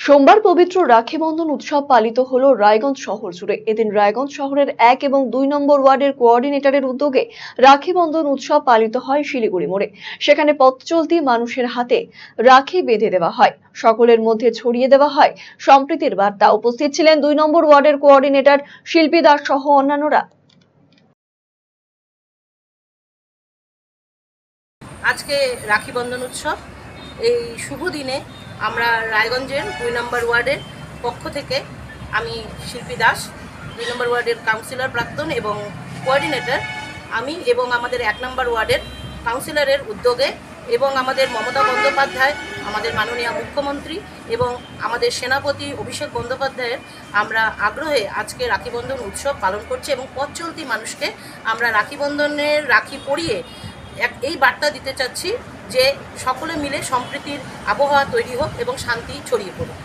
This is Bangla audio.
সোমবার পবিত্র রাখি বন্ধন উৎসব পালিত হলো রায়গঞ্জ শহর জুড়ে। এদিন রায়গঞ্জ শহরের এক এবং দুই নম্বর ওয়ার্ডের কোঅর্ডিনেটরের উদ্যোগে রাখি বন্ধন উৎসব পালিত হয় শিলিগুড়ি মোড়ে। সেখানে পথ চলতি মানুষের হাতে রাখি বেঁধে দেওয়া হয়। সকলের মধ্যে ছড়িয়ে দেওয়া হয় সম্প্রীতির বার্তা। উপস্থিত ছিলেন দুই নম্বর ওয়ার্ডের কোঅর্ডিনেটর শিল্পী দাস সহ অন্যান্যরা। আজকে রাখি বন্ধন উৎসব। এই শুভ দিনে আমরা রায়গঞ্জের দুই নম্বর ওয়ার্ডের পক্ষ থেকে আমি শিল্পী দাস, দুই নম্বর ওয়ার্ডের কাউন্সিলর প্রাক্তন এবং কোঅর্ডিনেটর আমি এবং আমাদের এক নম্বর ওয়ার্ডের কাউন্সিলরের উদ্যোগে এবং আমাদের মমতা বন্দ্যোপাধ্যায়, আমাদের মাননীয় মুখ্যমন্ত্রী এবং আমাদের সেনাপতি অভিষেক বন্দ্যোপাধ্যায়ের আমরা আগ্রহে আজকে রাখি বন্ধন উৎসব পালন করছি এবং পথ চলতি মানুষকে আমরা রাখি বন্ধনের রাখি পরিয়ে এক এই বার্তা দিতে চাচ্ছি যে সকলে মিলে সম্প্রীতির আবহাওয়া তৈরি হোক এবং শান্তি ছড়িয়ে পড়ুক।